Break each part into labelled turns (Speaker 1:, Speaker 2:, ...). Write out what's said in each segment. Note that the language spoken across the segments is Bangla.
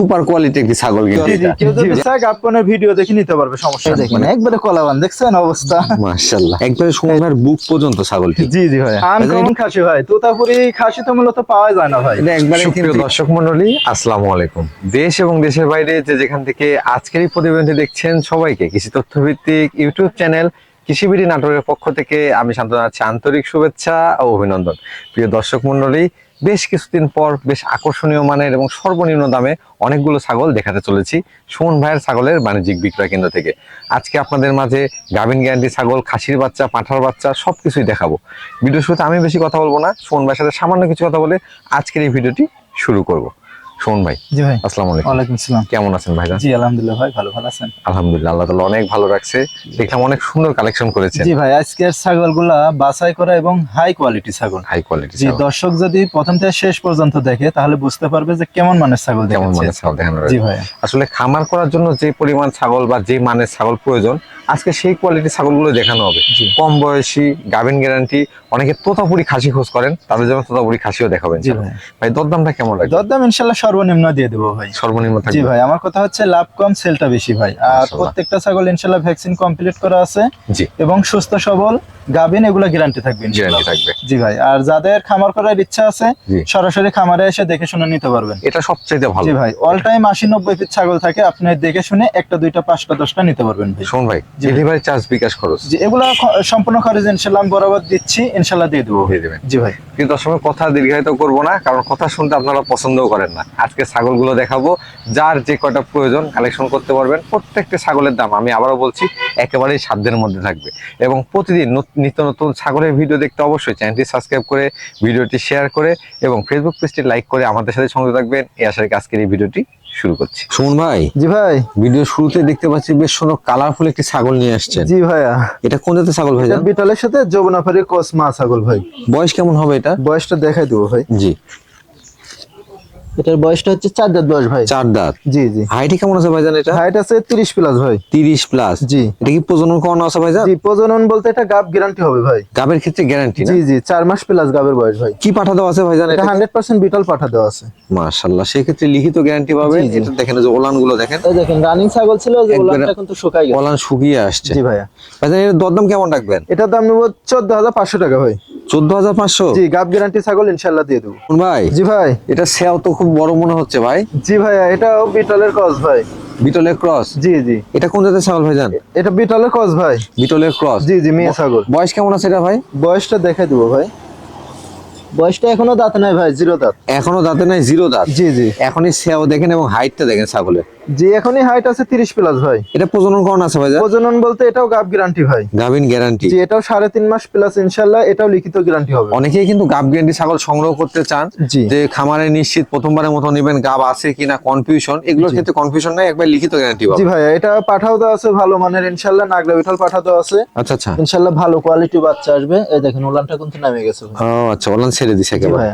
Speaker 1: সুপার কোয়ালিটি একটি ছাগল কিন্তু
Speaker 2: কেউ যদি চায় গাবকনের ভিডিও দেখে নিতে পারবে সমস্যা নেই। দেখেন একবারে কলাবান দেখছেন অবস্থা?
Speaker 1: মাশাআল্লাহ। একবারে সুমনের বুক পর্যন্ত ছাগলটি।
Speaker 2: জি জি ভাই। আনকমন খাসি ভাই। তোতাপুরি খাসি তো মূলত পাওয়া যায় না ভাই।
Speaker 1: একবারে কিন্তু
Speaker 3: দর্শক মন্ডলী আসসালামু আলাইকুম। দেশ এবং দেশের বাইরে যে যেখান থেকে আজকের এই প্রতিবেদনটি দেখছেন সবাইকে কৃষি তথ্যভিত্তিক ইউটিউব চ্যানেল কৃষিবিড়ি নাটোরের পক্ষ থেকে আমি শান্ত জানাচ্ছি আন্তরিক শুভেচ্ছা ও অভিনন্দন। প্রিয় দর্শক মন্ডলী বেশ কিছুদিন পর বেশ আকর্ষণীয় মানের এবং সর্বনিম্ন দামে অনেকগুলো ছাগল দেখাতে চলেছি সুমন ভাইয়ের ছাগলের বাণিজ্যিক বিক্রয় কেন্দ্র থেকে। আজকে আপনাদের মাঝে গাভিন গ্যারান্টি ছাগল, খাসির বাচ্চা, পাঁঠার বাচ্চা সব কিছুই দেখাবো। ভিডিও শুরুতে আমি বেশি কথা বলব না, সুমন ভাইয়ের সাথে সামান্য কিছু কথা বলে আজকের এই ভিডিওটি শুরু করব। সুমন ভাই
Speaker 2: জি ভাই।
Speaker 3: আসসালামু আলাইকুম।
Speaker 2: ওয়ালাইকুম আসসালাম।
Speaker 3: কেমন আছেন ভাইজান?
Speaker 2: জি আলহামদুলিল্লাহ ভাই ভালো ভালো আছেন।
Speaker 3: আলহামদুলিল্লাহ আল্লাহ তাআলা অনেক ভালো রাখছে। দেখলাম অনেক সুন্দর কালেকশন করেছেন।
Speaker 2: জি ভাই আজকের ছাগলগুলা বাছাই করা এবং হাই কোয়ালিটি ছাগল।
Speaker 3: হাই কোয়ালিটি
Speaker 2: জি দর্শক যদি প্রথম থেকে শেষ পর্যন্ত দেখে তাহলে বুঝতে পারবে যে কেমন মানের ছাগল
Speaker 3: কেমন
Speaker 2: দেখাচ্ছে।
Speaker 3: মানে ছাগল দেখানো
Speaker 2: জি ভাই।
Speaker 3: আসলে খামার করার জন্য যে পরিমাণ ছাগল বা যে মানের ছাগল প্রয়োজন আজকে সেই কোয়ালিটির ছাগলগুলো দেখানো হবে। কম বয়সী গাভিন গ্যারান্টি অনেকে তোতাপুরি খাসি খোঁজ করেন তাদের জন্য তোতাপুরি খাসিও দেখাবেন
Speaker 2: ভাই।
Speaker 3: দরদামটা কেমন লাগে
Speaker 2: দরদাম ইনশাল্লাহ সর্বনিম্ন দিয়ে দেবো ভাই।
Speaker 3: সর্বনিম্ন
Speaker 2: জি ভাই আমার কথা হচ্ছে লাভ কম সেলটা বেশি ভাই। আর প্রত্যেকটা ছাগল ইনশাল্লাহ ভ্যাকসিন কমপ্লিট করা আছে।
Speaker 3: জি।
Speaker 2: এবং সুস্থ সবল গাভিন এগুলো গ্যারান্টি থাকবে।
Speaker 3: গ্যারান্টি থাকবে।
Speaker 2: জি ভাই আর যাদের খামার করার ইচ্ছা আছে সরাসরি খামারে এসে দেখে শুনে নিতে পারবেন।
Speaker 3: এটা সবচেয়ে ভালো।
Speaker 2: জি ভাই অল টাইম আশি নব্বই পিস ছাগল থাকে আপনি দেখে শুনে একটা দুইটা পাঁচটা দশটা নিতে পারবেন ভাই।
Speaker 3: শোন ভাই
Speaker 2: জি।
Speaker 3: ডেলিভারি চার্জ বিকাশ খরচ।
Speaker 2: জি এগুলো সম্পূর্ণ খরচ ইনশাল্লাহ আমি বরাবর দিচ্ছি। ইনশাল্লাহ দিয়ে দেবো।
Speaker 3: দিয়ে দেবেন।
Speaker 2: জি ভাই।
Speaker 3: কিন্তু সময় কথা দীর্ঘায়িত করব না কারণ কথা শুনতে আপনারা পছন্দও করেন না। আজকে ছাগলগুলো দেখাবো যার যে কয়টা প্রয়োজন কালেকশন করতে পারবেন প্রত্যেকটা ছাগলের দাম আমি আবারও বলছি একেবারেই সাধ্যের মধ্যে থাকবে। এবং প্রতিদিন নত- নিত্য নতুন ছাগলের ভিডিও দেখতে অবশ্যই চ্যানেলটি সাবস্ক্রাইব করে ভিডিওটি শেয়ার করে এবং ফেসবুক পেজটি লাইক করে আমাদের সাথে সংযুক্ত থাকবেন। এই আশা রেখে আজকের এই ভিডিওটি শুরু করছি।
Speaker 1: সুমন ভাই
Speaker 2: জি ভাই।
Speaker 1: ভিডিও শুরুতে দেখতে পাচ্ছি বেশ সুন্দর কালারফুল একটি ছাগল নিয়ে আসছেন।
Speaker 2: জি ভাইয়া।
Speaker 1: এটা কোন জাতের ছাগল ভাই
Speaker 2: এটা বিটলের সাথে যমুনাফারি কস মা ছাগল ভাই।
Speaker 1: বয়স কেমন হবে এটা?
Speaker 2: বয়সটা দেখাই দেবো ভাই।
Speaker 1: জি।
Speaker 2: এটার বয়সটা হচ্ছে চার দাঁত বয়স ভাই।
Speaker 1: চার দাঁত।
Speaker 2: জি জি।
Speaker 1: হাইটে কেমন আছে ভাইজান এটা?
Speaker 2: হাইট আছে তিরিশ প্লাস ভাই।
Speaker 1: তিরিশ প্লাস
Speaker 2: জি।
Speaker 1: এটা কি প্রজনন করানো আছে ভাইজান?
Speaker 2: জি প্রজনন বলতে এটা গাব গ্যারান্টি হবে ভাই।
Speaker 1: গাবের ক্ষেত্রে গ্যারান্টি
Speaker 2: জি জি চার মাস প্লাস গাবের বয়স ভাই।
Speaker 1: কি পাঠা দেওয়া আছে ভাইজান
Speaker 2: এটা
Speaker 1: এটা
Speaker 2: হান্ড্রেড পার্সেন্ট বিটল পাঠা দেওয়া আছে।
Speaker 1: মাশাআল্লাহ সেই ক্ষেত্রে লিখিত গ্যারান্টি
Speaker 2: জি।
Speaker 1: এটা দেখেন যে ওলানগুলো দেখেন।
Speaker 2: এই দেখেন রানিং ছাগল ছিল যে ওলানটা কিন্তু শুকাই গেছে।
Speaker 1: ওলান শুকিয়ে আসছে।
Speaker 2: জি ভাইয়া।
Speaker 1: ভাইজান এর দরদাম কেমন রাখবেন?
Speaker 2: এটার দাম নেব চোদ্দ হাজার পাঁচশো টাকা ভাই।
Speaker 1: চোদ্দ হাজার পাঁচশো?
Speaker 2: জি গাব গ্যারান্টি ছাগল ইনশাল্লাহ দিয়ে দেবো।
Speaker 1: ভাই?
Speaker 2: জি ভাই।
Speaker 1: এটা সেও তো খুব বড় মনে হচ্ছে ভাই?
Speaker 2: জি ভাইয়া এটাও বিটলের ক্রস ভাই।
Speaker 1: বিটলের ক্রস
Speaker 2: জি জি।
Speaker 1: এটা কোন জাতের ছাগল ভাই জান
Speaker 2: এটা বিটলের ক্রস ভাই।
Speaker 1: বিটলের ক্রস
Speaker 2: জি জি মেয়ে ছাগল।
Speaker 1: বয়স কেমন আছে এটা ভাই?
Speaker 2: বয়সটা দেখাই দেবো ভাই। বয়সটা এখনও দাঁত নাই ভাই জিরো দাঁত।
Speaker 1: এখনও দাঁতে নাই জিরো দাঁত?
Speaker 2: জি জি।
Speaker 1: এখনই সেও দেখেন এবং হাইটটা দেখেন ছাগলের।
Speaker 2: জি এখনই হাইট আছে তিরিশ প্লাস ভাই।
Speaker 1: এটা প্রজনন করানো আছে ভাইজান?
Speaker 2: প্রজনন বলতে এটাও গাব গ্যারান্টি ভাই।
Speaker 1: গাভিন গ্যারান্টি
Speaker 2: জি এটাও সাড়ে তিন মাস প্লাস ইনশাল্লাহ এটাও লিখিত গ্যারান্টি হবে।
Speaker 1: অনেকেই কিন্তু গাব গ্যারান্টি ছাগল সংগ্রহ করতে চান। যে খামারে নিশ্চিত প্রথমবারের মতো নেবেন গাব আছে কিনা কনফিউশন এগুলোর ক্ষেত্রে কনফিউশন নাই একবার লিখিত গ্যারান্টি
Speaker 2: জি ভাইয়া এটা পাঠাও দেওয়া আছে ভালো মানের ইনশাল্লাহ নাগরা বিঠাল পাঠা দেওয়া আছে।
Speaker 1: আচ্ছা আচ্ছা।
Speaker 2: ইনশাল্লাহ ভালো কোয়ালিটি বাচ্চা আসবে। এই দেখেন ওলানটা কিন্তু নামে গেছে ভাই।
Speaker 1: ও আচ্ছা ওলান ছেড়ে দিছে একেবারে।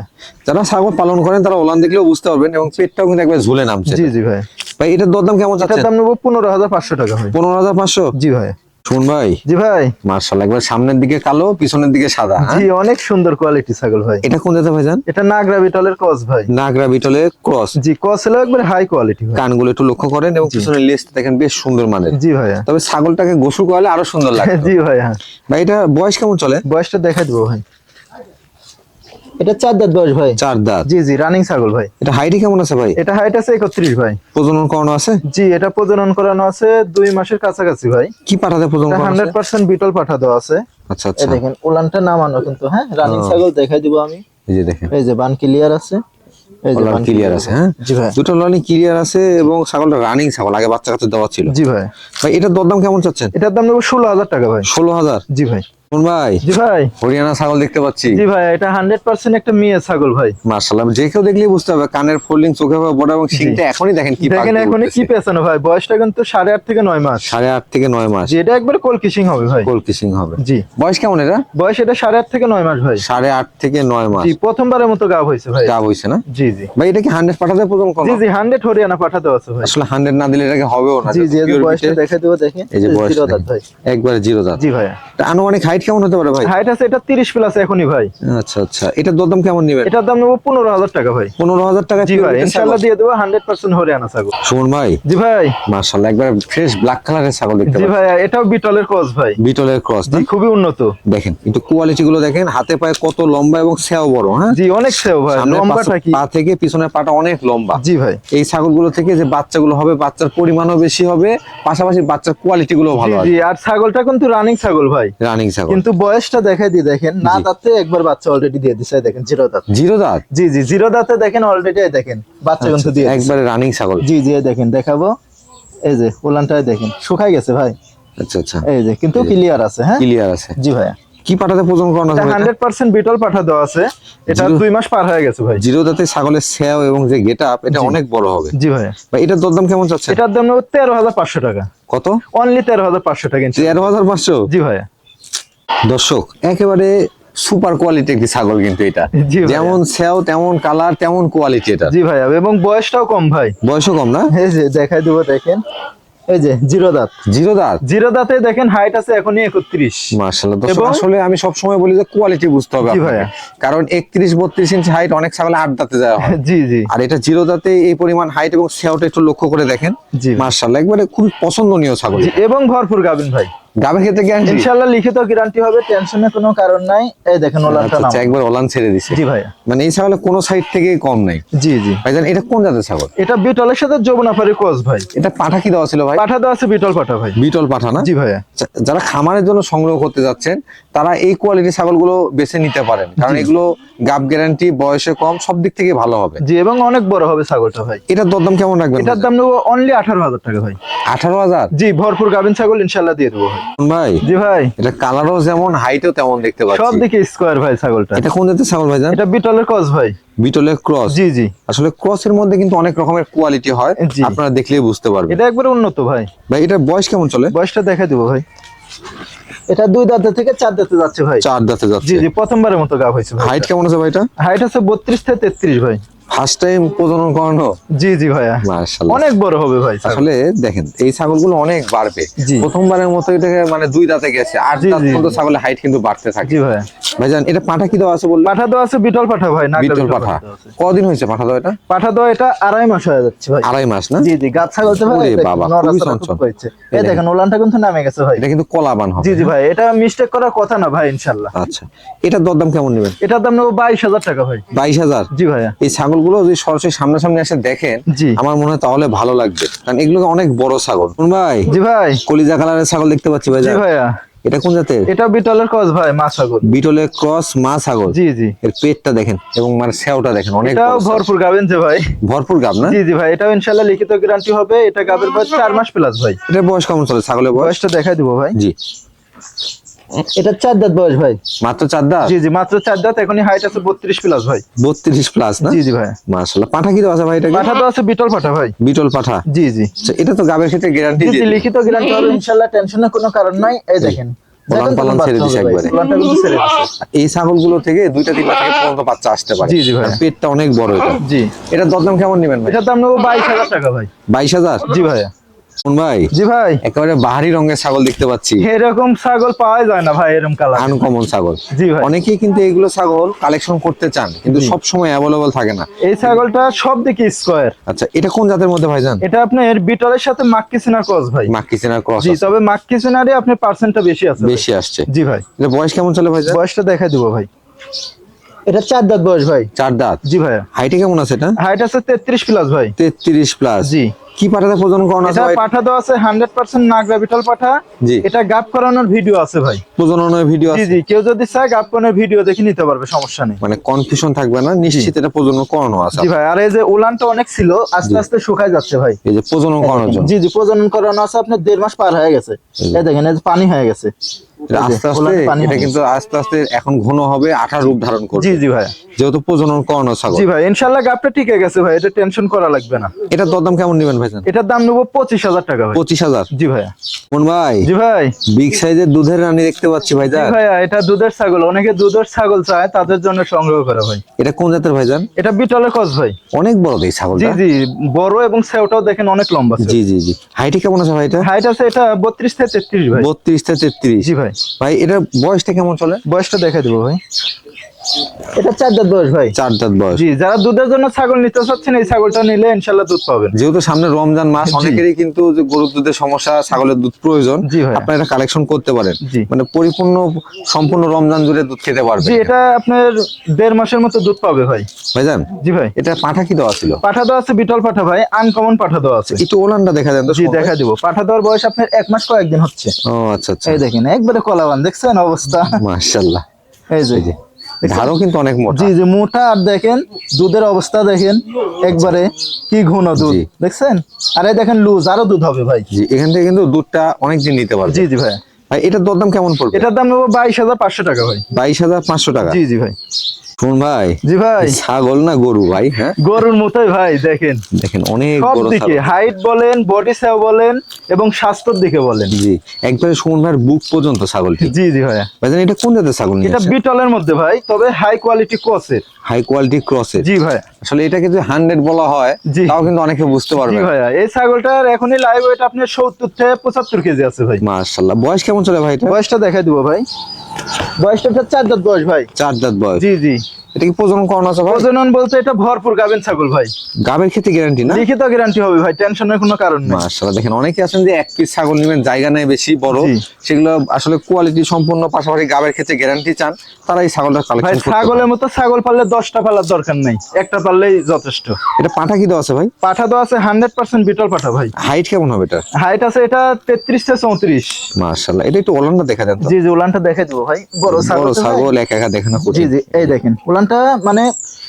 Speaker 1: যারা ছাগল পালন করেন তারা ওলান দেখলেও বুঝতে পারবেন এবং পেটটাও কিন্তু একবার ঝুলে নামছে।
Speaker 2: জি জি ভাই।
Speaker 1: ভাই এটার দরদাম কেমন
Speaker 2: এটার দাম নেব পনেরো হাজার পাঁচশো টাকা ভাই।
Speaker 1: পনেরো হাজার পাঁচশো?
Speaker 2: জি ভাই।
Speaker 1: শুন ভাই।
Speaker 2: জি ভাই।
Speaker 1: মার্শাল একবার সামনের দিকে কালো পিছনের দিকে সাদা হ্যাঁ?
Speaker 2: জি অনেক সুন্দর কোয়ালিটি ছাগল ভাই।
Speaker 1: এটা কোন জাতের ভাইজান?
Speaker 2: এটা নাগরা বিটলের কস ভাই।
Speaker 1: নাগরা বিটলে ক্রস
Speaker 2: জি কস হলো একবার হাই কোয়ালিটি ভাই।
Speaker 1: কানগুলো একটু লক্ষ্য করেন এবং পিছনের লেজটা দেখেন বেশ সুন্দর মানের।
Speaker 2: জি ভাইয়া
Speaker 1: তবে ছাগলটাকে গোসল করালে আরও সুন্দর লাগে
Speaker 2: জি ভাইয়া
Speaker 1: ভাই এটা বয়স কেমন চলে?
Speaker 2: বয়সটা দেখাই দেবো ভাই। এটা চার দাঁত বয়স ভাই।
Speaker 1: চার দাঁত?
Speaker 2: জি জি রানিং ছাগল ভাই।
Speaker 1: এটা হাইটে কেমন আছে ভাই?
Speaker 2: এটা হাইট আছে একত্রিশ ভাই।
Speaker 1: প্রজনন করানো আছে?
Speaker 2: জি এটা প্রজনন করানো আছে দুই মাসের কাছাকাছি ভাই।
Speaker 1: কি পাঠাতে প্রজনন
Speaker 2: হান্ড্রেড পার্সেন্ট বিটল পাঠা দেওয়া আছে।
Speaker 1: আচ্ছা আচ্ছা।
Speaker 2: দেখেন উলানটা নামানো কিন্তু হ্যাঁ? রানিং ছাগল দেখাই দিব আমি।
Speaker 1: এই যে দেখেন।
Speaker 2: এই যে বান ক্লিয়ার আছে।
Speaker 1: আছে হ্যাঁ? দুটো লনি ক্লিয়ার আছে এবং ছাগলটা রানিং ছাগল আগে বাচ্চা কাছে দেওয়া ছিল।
Speaker 2: জি ভাই।
Speaker 1: ভাই এটার দরদাম কেমন চাচ্ছেন?
Speaker 2: এটার দাম নেব ষোলো হাজার টাকা ভাই।
Speaker 1: ষোলো হাজার?
Speaker 2: জি ভাই।
Speaker 1: ভাই?
Speaker 2: জি ভাই।
Speaker 1: হরিয়ানা ছাগল দেখতে পাচ্ছি।
Speaker 2: জি ভাই এটা হান্ড্রেড পার্সেন্ট একটা মেয়ে ছাগল ভাই।
Speaker 1: মার্শাল্লাহ যে কেউ দেখলেই বুঝতে হবে কানের ফোল্ডিং চোখে বড় এবং শিংটা এখনই দেখেন কি
Speaker 2: দেখেন এখন কি পেছানো ভাই বয়সটা কিন্তু সাড়ে আট থেকে নয় মাস।
Speaker 1: সাড়ে আট থেকে নয় মাস।
Speaker 2: এটা একবার কোল হবে ভাই।
Speaker 1: কোল হবে।
Speaker 2: জি।
Speaker 1: বয়স কেমন এটা?
Speaker 2: বয়স এটা সাড়ে আট থেকে নয় মাস ভাই।
Speaker 1: সাড়ে আট থেকে নয় মাস।
Speaker 2: জি প্রথমবারের মতো গাব হয়েছে ভাই।
Speaker 1: যা হয়েছে না?
Speaker 2: জি জি।
Speaker 1: ভাই এটা কি হান্ড্রেড পাঠাতে প্রথম কোন?
Speaker 2: জি জি হান্ড্রেড হরিয়ানা পাঠাতে আছে ভাই।
Speaker 1: আসলে হান্ড্রেড না দিলে এটাকে হবেও না।
Speaker 2: জি জি এই যে
Speaker 1: Pure
Speaker 2: বয়সটা
Speaker 1: বিটে
Speaker 2: দেখে দেবো
Speaker 1: এই যে বয়স
Speaker 2: জিরো দাঁত ভাই।
Speaker 1: একবারে জিরো দাঁত।
Speaker 2: জি ভাইয়া।
Speaker 1: আনুমানিক হাইট কেমন হতে পারে ভাই?
Speaker 2: হাইট আছে এটা তিরিশ প্লাস এখনই ভাই।
Speaker 1: আচ্ছা আচ্ছা। এটার দরদাম কেমন নেবেন?
Speaker 2: এটার দাম নেব পনেরো হাজার টাকা ভাই।
Speaker 1: পনেরো হাজার টাকা
Speaker 2: জি ভাই ইনশাল্লাহ দিয়ে দেবো হান্ড্রেড পার্সেন্ট হরিয়ানা ছাগল।
Speaker 1: সুমন ভাই?
Speaker 2: জি ভাই।
Speaker 1: মার্শাল্লাহ একবার ফ্রেশ ব্ল্যাক কালারের ছাগল দেখতে
Speaker 2: জি ভাই এটাও বিটলের ক্রস ভাই।
Speaker 1: বিটলের ক্রস
Speaker 2: জি খুবই উন্নত।
Speaker 1: দেখেন একটু কোয়ালিটি গুলো দেখেন হাতে পায়ে কত লম্বা এবং সেও বড় হ্যাঁ?
Speaker 2: জি অনেক সেও ভাই লম্বাটা কি?
Speaker 1: পা থেকে পিছনের পাটা অনেক লম্বা।
Speaker 2: জি ভাই।
Speaker 1: এই ছাগলগুলো থেকে যে বাচ্চাগুলো হবে বাচ্চার পরিমাণও বেশি হবে পাশাপাশি বাচ্চার কোয়ালিটি গুলো ভালো হবে
Speaker 2: জি আর ছাগলটা কিন্তু রানিং ছাগল ভাই।
Speaker 1: রানিং ছাগল।
Speaker 2: কিন্তু বয়সটা দেখাই দিয়ে দেখেন না। দাঁতে একবার বাচ্চা অলরেডি দিয়ে দিছে দেখেন জিরো দাঁত।
Speaker 1: জিরো দাঁত?
Speaker 2: জি জি জিরো দাঁতে দেখেন অলরেডি দেখেন বাচ্চা কিন্তু দিয়ে দিছে।
Speaker 1: একবারে রানিং ছাগল।
Speaker 2: জি জি দেখেন দেখাবো। এই যে উলানটাই দেখেন শুকাই গেছে ভাই।
Speaker 1: আচ্ছা আচ্ছা।
Speaker 2: এই যে কিন্তু ক্লিয়ার আছে হ্যাঁ?
Speaker 1: ক্লিয়ার আছে।
Speaker 2: জি ভাইয়া।
Speaker 1: কি পাটাতে প্রজন করানো
Speaker 2: এটা হান্ড্রেড পার্সেন্ট বিটল পাঠা দেওয়া আছে। এটা দুই মাস পার হয়ে গেছে ভাই।
Speaker 1: জিরো দাঁতে ছাগলের সেও এবং যে গেট আপ এটা অনেক বড় হবে।
Speaker 2: জি ভাইয়া।
Speaker 1: ভাই এটার দরদাম কেমন চাচ্ছে
Speaker 2: এটার দাম নেব তেরো হাজার পাঁচশো টাকা।
Speaker 1: কত?
Speaker 2: অনলি তেরো হাজার পাঁচশো টাকা। ইঞ্চি
Speaker 1: তেরো হাজার পাঁচশো?
Speaker 2: জি ভাইয়া।
Speaker 1: দর্শক একেবারে সুপার কোয়ালিটি একটি ছাগল কিন্তু এটা। যেমন সেও তেমন কালার তেমন কোয়ালিটি এটা।
Speaker 2: জি ভাইয়া এবং বয়সটাও কম ভাই।
Speaker 1: বয়সও কম না?
Speaker 2: এই যে দেখাই দেবো দেখেন। এই যে জিরো দাঁত।
Speaker 1: জিরো দাঁত?
Speaker 2: জিরো দাঁতে দেখেন হাইট আছে এখনই একত্রিশ।
Speaker 1: মার্শাল্লাহ আসলে আমি সব সময় বলি যে কোয়ালিটি বুঝতে হবে। কারণ একত্রিশ বত্রিশ ইঞ্চি হাইট অনেক ছাগলে আট দাঁতে হয়।
Speaker 2: জি জি।
Speaker 1: আর এটা জিরো দাঁতে এই পরিমাণ হাইট এবং সেওটা একটু লক্ষ্য করে দেখেন।
Speaker 2: জি।
Speaker 1: মার্শাল্লাহ একবারে খুব পছন্দনীয় ছাগল
Speaker 2: এবং ভরপুর গাবিন ভাই।
Speaker 1: গাবের ক্ষেত্রে গ্যারান্টি
Speaker 2: ইনশাল্লাহ লিখিত গ্যারান্টি হবে টেনশনের কোনো কারণ নাই। এই দেখেন ওলানটা নাম
Speaker 1: আচ্ছা একবার ওলান ছেড়ে দিছে।
Speaker 2: জি ভাইয়া।
Speaker 1: মানে এই ছাগলে কোনো সাইড থেকে কম নাই।
Speaker 2: জি জি।
Speaker 1: ভাইজান এটা কোন জাতের ছাগল?
Speaker 2: এটা বিটলের সাথে যমুনাপাড়ি কোচ ভাই।
Speaker 1: এটা পাঠা কি দেওয়া ছিল ভাই?
Speaker 2: পাঠা দেওয়া আছে বিটল পাঠা ভাই।
Speaker 1: বিটল পাঠা না?
Speaker 2: জি ভাইয়া।
Speaker 1: যারা খামারের জন্য সংগ্রহ করতে যাচ্ছেন তারা এই কোয়ালিটির ছাগলগুলো বেছে নিতে পারেন। কারণ এগুলো গাব গ্যারান্টি বয়সে কম সব দিক থেকে ভালো হবে।
Speaker 2: জি এবং অনেক বড় হবে ছাগলটা ভাই।
Speaker 1: এটার দরদাম কেমন রাখবেন
Speaker 2: এটার দাম নেব অনলি আঠারো হাজার টাকা ভাই।
Speaker 1: আঠারো হাজার?
Speaker 2: জি ভরপুর গাবিন ছাগল ইনশাল্লাহ দিয়ে দেবো ভাই।
Speaker 1: ভাই
Speaker 2: জি ভাই।
Speaker 1: এটা কালারও যেমন হাইটও তেমন দেখতে
Speaker 2: সব দিকে স্কোয়ার ভাই ছাগলটা।
Speaker 1: এটা কোন জাতের ছাগল
Speaker 2: এটা বিটলের ভাই।
Speaker 1: বিটলের ক্রস
Speaker 2: জি জি।
Speaker 1: আসলে ক্রসের মধ্যে কিন্তু অনেক রকমের কোয়ালিটি হয়। আপনারা দেখলেই বুঝতে পারবেন।
Speaker 2: এটা একবারে উন্নত ভাই।
Speaker 1: ভাই এটার বয়স কেমন চলে?
Speaker 2: বয়সটা দেখা দিব ভাই। এটা দুই দাঁতে থেকে চার দাঁতে যাচ্ছে ভাই।
Speaker 1: চার দাঁতে যাচ্ছে।
Speaker 2: জি প্রথমবারের মতো গাব হয়েছে
Speaker 1: হাইট কেমন আছে ভাই এটা?
Speaker 2: হাইট আছে বত্রিশ থেকে তেত্রিশ ভাই।
Speaker 1: ফার্স্ট টাইম প্রজনন করানো?
Speaker 2: জি জি ভাইয়া।
Speaker 1: মাশাআল্লাহ।
Speaker 2: অনেক বড় হবে ভাই
Speaker 1: আসলে দেখেন এই ছাগলগুলো অনেক বাড়বে। প্রথমবারের মতো এটাকে মানে দুই দাঁতে গেছে
Speaker 2: জি,
Speaker 1: দাঁত পর্যন্ত ছাগলের হাইট কিন্তু বাড়তে থাকে।
Speaker 2: জি ভাইয়া।
Speaker 1: ভাইজান এটা পাঠা কি দেওয়া আছে বললেন?
Speaker 2: পাঠা দেওয়া আছে বিটল পাঠা ভাই নাগরা
Speaker 1: বিটল পাঠা। কদিন হয়েছে পাঠা দেওয়া এটা?
Speaker 2: পাঠা দেওয়া এটা আড়াই মাস হয়ে যাচ্ছে ভাই।
Speaker 1: আড়াই মাস না?
Speaker 2: জি জি গাছ ছাগলতে ভাই
Speaker 1: বাবা, খুবই
Speaker 2: খুব
Speaker 1: চঞ্চল।
Speaker 2: এই দেখেন ওলানটা কিন্তু নামে গেছে ভাই।
Speaker 1: এটা কিন্তু কলাবান হবে
Speaker 2: জি জি ভাই এটা মিস্টেক করার কথা না ভাই ইনশাল্লাহ
Speaker 1: আচ্ছা। এটার দরদাম কেমন নেবেন?
Speaker 2: এটার দাম নেব বাইশ হাজার টাকা ভাই।
Speaker 1: বাইশ হাজার?
Speaker 2: জি ভাইয়া।
Speaker 1: এই ছাগলগুলো যদি সরাসরি সামনাসামনি এসে দেখেন আমার মনে হয় তাহলে ভালো লাগবে। কারণ এগুলো অনেক বড় ছাগল। শুন ভাই।
Speaker 2: জি ভাই।
Speaker 1: কলিজা কালারের ছাগল দেখতে পাচ্ছি ভাই
Speaker 2: জি ভাইয়া।
Speaker 1: এটা কোন জাতের?
Speaker 2: এটা বিটলের কস ভাই মা ছাগল।
Speaker 1: বিটলের ক্রস মা ছাগল।
Speaker 2: জি জি।
Speaker 1: এর পেটটা দেখেন এবং মানে সেওটা দেখেন অনেক
Speaker 2: ভরপুর গাবেন যে ভাই।
Speaker 1: ভরপুর গাব না?
Speaker 2: জি জি ভাই এটাও ইনশাল্লাহ লিখিত গ্যারান্টি হবে। এটা গাবের বয়স চার মাস প্লাস ভাই।
Speaker 1: এটা বয়স কেমন চলে? ছাগলের বয়স?
Speaker 2: বয়সটা দেখাই দিব ভাই।
Speaker 1: জি।
Speaker 2: এটা চার দাঁত বয়স ভাই।
Speaker 1: মাত্র চার দাঁত?
Speaker 2: জি জি মাত্র চার দাঁত এখনই হাইট আছে বত্রিশ প্লাস ভাই।
Speaker 1: বত্রিশ প্লাস না?
Speaker 2: জি জি ভাই।
Speaker 1: মাশাল্লাহ পাঠা কি আছে ভাই
Speaker 2: পাঠা তো আছে বিটল পাঠা ভাই।
Speaker 1: বিটল পাঠা?
Speaker 2: জি জি।
Speaker 1: আচ্ছা, এটা তো গাবের ক্ষেত্রে গ্যারান্টি
Speaker 2: জি লিখিত গ্যারান্টি হবে ইনশাল্লাহ টেনশনের কোনো কারণ নাই। এই দেখেন। দেখেন
Speaker 1: পালান ছেড়ে দিছে একবারে। এই ছাগলগুলো থেকে দুইটা তিনটা থেকে পর্যন্ত বাচ্চা আসতে পারে।
Speaker 2: জি, জি ভাই।
Speaker 1: পেটটা অনেক বড় এটা।
Speaker 2: জি।
Speaker 1: এটা দরদাম কেমন নেবেন ভাই?
Speaker 2: এটার দাম নেব বাইশ হাজার টাকা ভাই।
Speaker 1: বাইশ হাজার?
Speaker 2: জি ভাইয়া।
Speaker 1: ভাই
Speaker 2: জি ভাই।
Speaker 1: একেবারে বাহারি রঙের ছাগল দেখতে পাচ্ছি।
Speaker 2: এরকম ছাগল পাওয়া যায় না ভাই এরকম কালার
Speaker 1: আনকমন ছাগল।
Speaker 2: জি ভাই।
Speaker 1: অনেকেই কিন্তু এগুলো ছাগল কালেকশন করতে চান কিন্তু সব সময় অ্যাভেলেবল থাকে না।
Speaker 2: এই ছাগলটা সব দিকে স্কোয়ার
Speaker 1: আচ্ছা এটা কোন জাতের মধ্যে ভাইজান?
Speaker 2: এটা আপনার বিটলের সাথে মাক্কি ক্রস ভাই।
Speaker 1: মাক্কি ক্রস
Speaker 2: জি তবে মাক্কি সিনারে আপনার পার্সেন্টটা বেশি আছে
Speaker 1: বেশি আসছে।
Speaker 2: জি ভাই।
Speaker 1: এটা বয়স কেমন চলে ভাইজান?
Speaker 2: বয়সটা দেখা দিব ভাই। এটা চার দাঁত বয়স ভাই।
Speaker 1: চার দাঁত?
Speaker 2: জি ভাইয়া।
Speaker 1: হাইটে কেমন আছে এটা?
Speaker 2: হাইট আছে তেত্রিশ প্লাস ভাই।
Speaker 1: তেত্রিশ প্লাস
Speaker 2: জি।
Speaker 1: কি পাঠাতে প্রজনন করানো আছে?
Speaker 2: পাঠা দেওয়া আছে হান্ড্রেড পার্সেন্ট নাগরা বিটল পাঠা।
Speaker 1: জি।
Speaker 2: এটা গাপ করানোর ভিডিও আছে ভাই।
Speaker 1: প্রজননের ভিডিও আছে
Speaker 2: জি কেউ যদি চায় গাপ করানোর ভিডিও দেখে নিতে পারবে সমস্যা নেই।
Speaker 1: মানে কনফিউশন থাকবে না নিশ্চিত এটা প্রজনন করানো আছে।
Speaker 2: জি ভাই আর এই যে উলানটা অনেক ছিল আস্তে আস্তে শুকায় যাচ্ছে ভাই।
Speaker 1: এই যে প্রজনন করানোর জন্য।
Speaker 2: জি জি প্রজনন করানো আছে আপনার দেড় মাস পার হয়ে গেছে। এই দেখেন এই পানি হয়ে গেছে।
Speaker 1: আস্তে আস্তে এটা কিন্তু আস্তে আস্তে এখন ঘন হবে আঠার রূপ ধারণ। করবে।
Speaker 2: জি জি ভাই।
Speaker 1: যেহেতু প্রজনন করানো ছাগল।
Speaker 2: জি ভাই ইনশাল্লাহ গাপটা টিকে গেছে ভাই এটা টেনশন করা লাগবে না।
Speaker 1: এটা দরদাম কেমন নেবেন ভাইজান
Speaker 2: এটার দাম নেব পঁচিশ হাজার টাকা ভাই।
Speaker 1: পঁচিশ হাজার?
Speaker 2: জি ভাইয়া
Speaker 1: কোন ভাই?
Speaker 2: জি ভাই।
Speaker 1: বিগ সাইজের দুধের রানী দেখতে পাচ্ছি ভাইজান
Speaker 2: ভাইয়া এটা দুধের ছাগল। অনেকে দুধের ছাগল চায় তাদের জন্য সংগ্রহ করা ভাই।
Speaker 1: এটা কোন জাতের ভাইজান
Speaker 2: এটা বিটলের কস ভাই।
Speaker 1: অনেক বড় এই
Speaker 2: জি
Speaker 1: ছাগলটা।
Speaker 2: জি বড় এবং সেওটাও দেখেন অনেক লম্বা
Speaker 1: জি জি জি। হাইটে কেমন আছে ভাই এটা?
Speaker 2: হাইট আছে এটা বত্রিশ থেকে তেত্রিশ ভাই।
Speaker 1: বত্রিশ থেকে তেত্রিশ।
Speaker 2: জি ভাই।
Speaker 1: ভাই এটা বয়সটা কেমন চলে?
Speaker 2: বয়সটা দেখা দেবো ভাই। এটা চার দাঁত বয়স ভাই।
Speaker 1: চার দাঁত বয়স।
Speaker 2: জি যারা দুধের জন্য ছাগল নিতে চাচ্ছেন এই ছাগলটা নিলে ইনশাল্লাহ দুধ পাবেন।
Speaker 1: যেহেতু সামনে রমজান মাস অনেকেরই কিন্তু যে গরুর দুধের সমস্যা ছাগলের দুধ প্রয়োজন
Speaker 2: জি ভাই।
Speaker 1: আপনারা এটা কালেকশন করতে পারেন। মানে পরিপূর্ণ সম্পূর্ণ রমজান জুড়ে দুধ খেতে
Speaker 2: জি এটা। আপনার দেড় মাসের মতো দুধ পাবে ভাই।
Speaker 1: ভাইজান
Speaker 2: জি ভাই।
Speaker 1: এটা পাঠা কি দেওয়া ছিল?
Speaker 2: পাঠা দেওয়া আছে বিটল পাঠা ভাই আনকমন পাঠা দেওয়া আছে।
Speaker 1: একটু ওলানটা দেখা যান তো
Speaker 2: জি। দেখা দিব। পাঠা দেওয়ার বয়স আপনার এক মাস কয়েকদিন হচ্ছে।
Speaker 1: ও আচ্ছা আচ্ছা।
Speaker 2: এই দেখেন একবারে কলাবান দেখছেন অবস্থা?
Speaker 1: মাশাআল্লাহ।
Speaker 2: এই যে।
Speaker 1: ধারও কিন্তু অনেক মোটা।
Speaker 2: জি জি মোটা আর দেখেন দুধের অবস্থা দেখেন একবারে কি ঘন দুধ। দেখছেন? আর দেখেন লুজ আরও দুধ হবে ভাই।
Speaker 1: জি এখান থেকে কিন্তু দুধটা অনেক দিন নিতে পারবে।
Speaker 2: জি জি ভাই।
Speaker 1: ভাই এটার দরদাম কেমন পড়বে?
Speaker 2: এটার দাম নেব বাইশ হাজার পাঁচশো টাকা ভাই।
Speaker 1: বাইশ হাজার পাঁচশো টাকা।
Speaker 2: জি জি ভাই।
Speaker 1: শুন ভাই?
Speaker 2: জি ভাই।
Speaker 1: ছাগল না গরু ভাই হ্যাঁ?
Speaker 2: গরুর মতোই ভাই দেখেন।
Speaker 1: দেখেন অনেক বড় ছাগল।
Speaker 2: হাইট বলেন বডি সেও বলেন এবং স্বাস্থ্যের দিকে বলেন।
Speaker 1: জি একবারে সুমন ভাইয়ের বুক পর্যন্ত ছাগলটি।
Speaker 2: জি জি ভাই
Speaker 1: ভাইজান এটা কোন জাতের ছাগল
Speaker 2: এটা বিটলের মধ্যে ভাই তবে হাই কোয়ালিটি কোসের
Speaker 1: হাই কোয়ালিটি ক্রসের
Speaker 2: জি ভাই
Speaker 1: আসলে এটাকে যদি হান্ড্রেড বলা হয়
Speaker 2: জি।
Speaker 1: তাও কিন্তু অনেকে বুঝতে
Speaker 2: জি
Speaker 1: পারবে।
Speaker 2: ভাইয়া এই ছাগলটার এখনই লাইভ ওয়েট আপনার সত্তর থেকে পঁচাত্তর কেজি আছে ভাই।
Speaker 1: মাশাআল্লাহ বয়স কেমন চলে ভাই এটা
Speaker 2: বয়সটা দেখাই দিব ভাই। বয়সটা চার দাঁত বয়স ভাই।
Speaker 1: চার দাঁত বয়স।
Speaker 2: জি জি।
Speaker 1: এটা কি প্রজনন করানো আছে ভাই?
Speaker 2: প্রজনন বলতে এটা ভরপুর গাবেন ছাগল ভাই।
Speaker 1: গাবের গ্যারান্টি না?
Speaker 2: লিখিত গ্যারান্টি হবে ভাই টেনশনের কোনো কারণ নেই।
Speaker 1: মাশাআল্লাহ দেখেন অনেকে আছেন যে এক পিস ছাগল নেবেন জায়গা নেই বেশি বড়। সেগুলো আসলে কোয়ালিটি সম্পূর্ণ পাশাপাশি গাবের ক্ষেত্রে গ্যারান্টি চান তারা এই ছাগলটা কালেকশন করতে
Speaker 2: ছাগলের মতো ছাগল পাললে দশটা পালার দরকার নেই একটা পাললেই যথেষ্ট।
Speaker 1: এটা পাঠা কি দেওয়া আছে ভাই?
Speaker 2: পাঠা তো আছে হান্ড্রেড পার্সেন্ট বিটল পাঠা ভাই।
Speaker 1: হাইট কেমন হবে এটা?
Speaker 2: হাইট আছে এটা তেত্রিশ থেকে চৌত্রিশ।
Speaker 1: মাশাআল্লাহ এটা একটু ওলানটা দেখা দেন
Speaker 2: জি জি উলানটা দেখে দেবো ভাই বড় ছাগল
Speaker 1: বড় ছাগল একা একা দেখানো
Speaker 2: জি জি এই দেখেন উলানটা মানে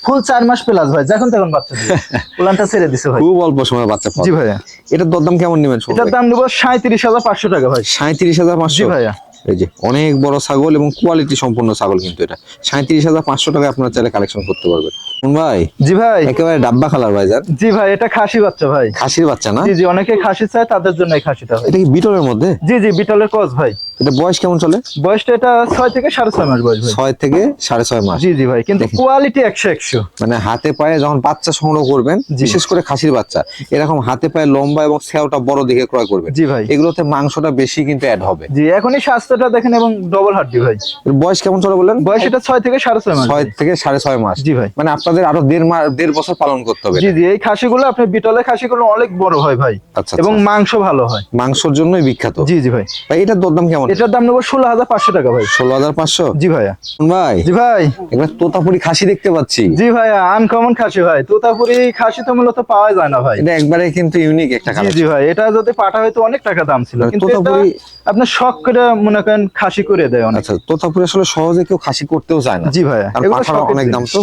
Speaker 2: ফুল চার মাস প্লাস ভাই যখন তখন বাচ্চা। উলানটা ছেড়ে দিছে ভাই।
Speaker 1: খুব অল্প সময় বাচ্চা
Speaker 2: জি ভাইয়া।
Speaker 1: এটার দরদাম কেমন নেবেন
Speaker 2: এটার দাম নেব সাঁত্রিশ হাজার পাঁচশো টাকা ভাই।
Speaker 1: সাঁত্রিশ হাজার পাঁচশো?
Speaker 2: জি ভাইয়া।
Speaker 1: এই যে অনেক বড় ছাগল এবং কোয়ালিটি সম্পূর্ণ ছাগল কিন্তু এটা। সাঁত্রিশ হাজার পাঁচশো টাকা আপনার চাইলে কালেকশন করতে পারবেন। শুন ভাই
Speaker 2: জি ভাই।
Speaker 1: একেবারে ডাব্বা কালার ভাই যান।
Speaker 2: জি ভাই এটা খাসি বাচ্চা ভাই।
Speaker 1: খাসির বাচ্চা না?
Speaker 2: জি জি অনেকে খাসি চায় তাদের জন্য এই খাসিটা হয়।
Speaker 1: এটা কি বিটলের মধ্যে?
Speaker 2: জি জি বিটলের কস ভাই।
Speaker 1: এটা বয়স কেমন চলে?
Speaker 2: বয়সটা এটা ছয় থেকে সাড়ে ছয় মাস বয়স
Speaker 1: ছয় থেকে সাড়ে ছয় মাস।
Speaker 2: জি জি ভাই কিন্তু কোয়ালিটি একশো একশো।
Speaker 1: মানে হাতে পায়ে যখন বাচ্চা সংগ্রহ করবেন বিশেষ করে খাসির বাচ্চা এরকম হাতে পায়ে লম্বা এবং সেওটা বড় দিকে ক্রয় করবেন।
Speaker 2: জি ভাই।
Speaker 1: এগুলোতে মাংসটা বেশি কিন্তু অ্যাড হবে।
Speaker 2: জি এখনই স্বাস্থ্যটা দেখেন এবং ডবল হাড্ডি ভাই।
Speaker 1: বয়স কেমন চলে বললেন?
Speaker 2: বয়স এটা ছয় থেকে সাড়ে ছয় মাস।
Speaker 1: ছয় থেকে সাড়ে ছয় মাস।
Speaker 2: জি ভাই।
Speaker 1: মানে আপনাদের আরও দেড় মাস দেড় বছর পালন করতে হবে
Speaker 2: জি জি এই খাসিগুলো আপনি বিটলের খাসিগুলো অনেক বড় হয় ভাই।
Speaker 1: আচ্ছা
Speaker 2: এবং
Speaker 1: এবং
Speaker 2: মাংস ভালো হয়।
Speaker 1: মাংসর জন্যই বিখ্যাত।
Speaker 2: জি জি ভাই।
Speaker 1: ভাই এটার দরদাম কেমন
Speaker 2: এটার দাম নেব ষোলো হাজার পাঁচশো টাকা ভাই।
Speaker 1: ষোলো হাজার পাঁচশো?
Speaker 2: জি ভাইয়া।
Speaker 1: ভাই
Speaker 2: জি ভাই।
Speaker 1: এবার তোতাপুরি খাসি দেখতে পাচ্ছি।
Speaker 2: জি ভাইয়া আনকমন খাসি ভাই। তোতাপুরি খাসি তো মূলত পাওয়া যায় না ভাই।
Speaker 1: এটা একবারে কিন্তু ইউনিক একটা
Speaker 2: জি জি ভাই এটা যদি পাঠা হয়তো অনেক টাকা দাম ছিল
Speaker 1: আর
Speaker 2: কিন্তু
Speaker 1: তোতাপুরি-
Speaker 2: আপনার শখ করে মনে করেন খাসি করে দেয় অনেক।
Speaker 1: আচ্ছা তোতাপুরি আসলে সহজে কেউ খাসি করতেও চায় না।
Speaker 2: জি ভাইয়া শখের
Speaker 1: অনেক দাম তো।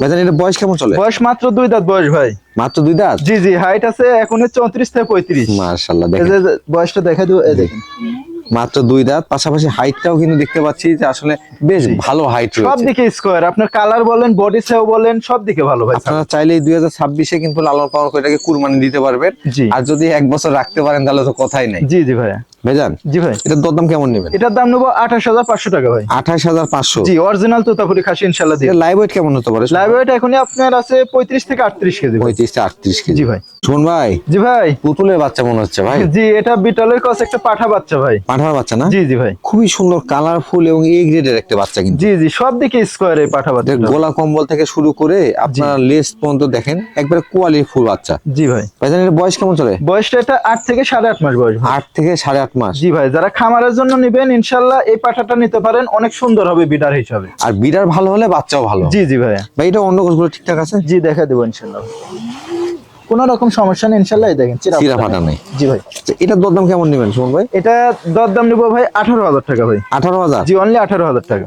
Speaker 1: ভাইজান এটা বয়স কেমন চলে?
Speaker 2: বয়স মাত্র দুই দাঁত বয়স ভাই।
Speaker 1: মাত্র দুই দাঁত?
Speaker 2: জি জি হাইট আছে এখন চৌত্রিশ থেকে পঁয়ত্রিশ।
Speaker 1: মার্শাল্লাহ দেখেন।
Speaker 2: বয়সটা দেখা দিও দেখেন।
Speaker 1: মাত্র দুই দাঁত পাশাপাশি হাইটটাও কিন্তু দেখতে পাচ্ছি যে আসলে বেশ ভালো হাইট
Speaker 2: সব দিকে স্কোয়ার আপনার কালার বলেন বডি সেও বলেন সব দিকে ভালো ভাই।
Speaker 1: আপনারা চাইলে দুই হাজার ছাব্বিশে কিন্তু লালন পালন করে এটাকে কুরবানি দিতে পারবেন। আর যদি এক বছর রাখতে পারেন তাহলে তো কথাই নাই।
Speaker 2: জি জি ভাইয়া
Speaker 1: ভেজান
Speaker 2: জি ভাই।
Speaker 1: এটার দরদাম কেমন নেবেন?
Speaker 2: এটার দাম নেব আঠাশ হাজার পাঁচশো টাকা ভাই।
Speaker 1: আঠাশ হাজার পাঁচশো।
Speaker 2: জি অরিজিনাল তোতাপুরি খাসি ইনশাল্লাহ দিয়ে।
Speaker 1: লাইভ ওয়েট কেমন হতে পারে?
Speaker 2: লাইভ ওয়েট এখনই আপনার আছে পঁয়ত্রিশ থেকে আটত্রিশ কেজি।
Speaker 1: পঁয়ত্রিশ থেকে আটত্রিশ কেজি।
Speaker 2: জি ভাই।
Speaker 1: শোন ভাই
Speaker 2: জি ভাই।
Speaker 1: পুতুলের বাচ্চা মনে হচ্ছে ভাই।
Speaker 2: জি এটা বিটলের কস একটা পাঠা বাচ্চা ভাই।
Speaker 1: পাঠার বাচ্চা না?
Speaker 2: জি জি ভাই।
Speaker 1: খুবই সুন্দর কালারফুল এবং এ গ্রেডের একটা বাচ্চা কিন্তু।
Speaker 2: জি জি সব দিকে স্কোয়ার পাঠা বাচ্চা
Speaker 1: গোলা কম্বল থেকে শুরু করে আপনারা লেস পর্যন্ত দেখেন একবারে কোয়ালিটি ফুল বাচ্চা।
Speaker 2: জি ভাই।
Speaker 1: ভাইজান এর বয়স কেমন চলে?
Speaker 2: বয়সটা এটা আট থেকে সাড়ে আট মাস বয়স ভাই।
Speaker 1: আট থেকে সাড়ে আট মাস।
Speaker 2: জি ভাই যারা খামারের জন্য নিবেন ইনশাল্লাহ এই পাঠাটা নিতে পারেন অনেক সুন্দর হবে বিডার হিসাবে।
Speaker 1: আর বিড়ার ভালো হলে বাচ্চাও ভালো।
Speaker 2: জি জি ভাইয়া।
Speaker 1: ভাই এটা অন্য কোষগুলো ঠিকঠাক আছে?
Speaker 2: জি দেখা দেবো ইনশাল্লাহ। কোন রকম সমস্যা নেই ইনশাল্লাহ। এই দেখেন চিরা
Speaker 1: ফাটা নেই।
Speaker 2: জি ভাই।
Speaker 1: এটা দরদাম কেমন নেবেন সুমন ভাই?
Speaker 2: এটা দরদাম নেব ভাই আঠারো হাজার টাকা ভাই।
Speaker 1: আঠারো হাজার?
Speaker 2: জি অনলি আঠারো হাজার টাকা।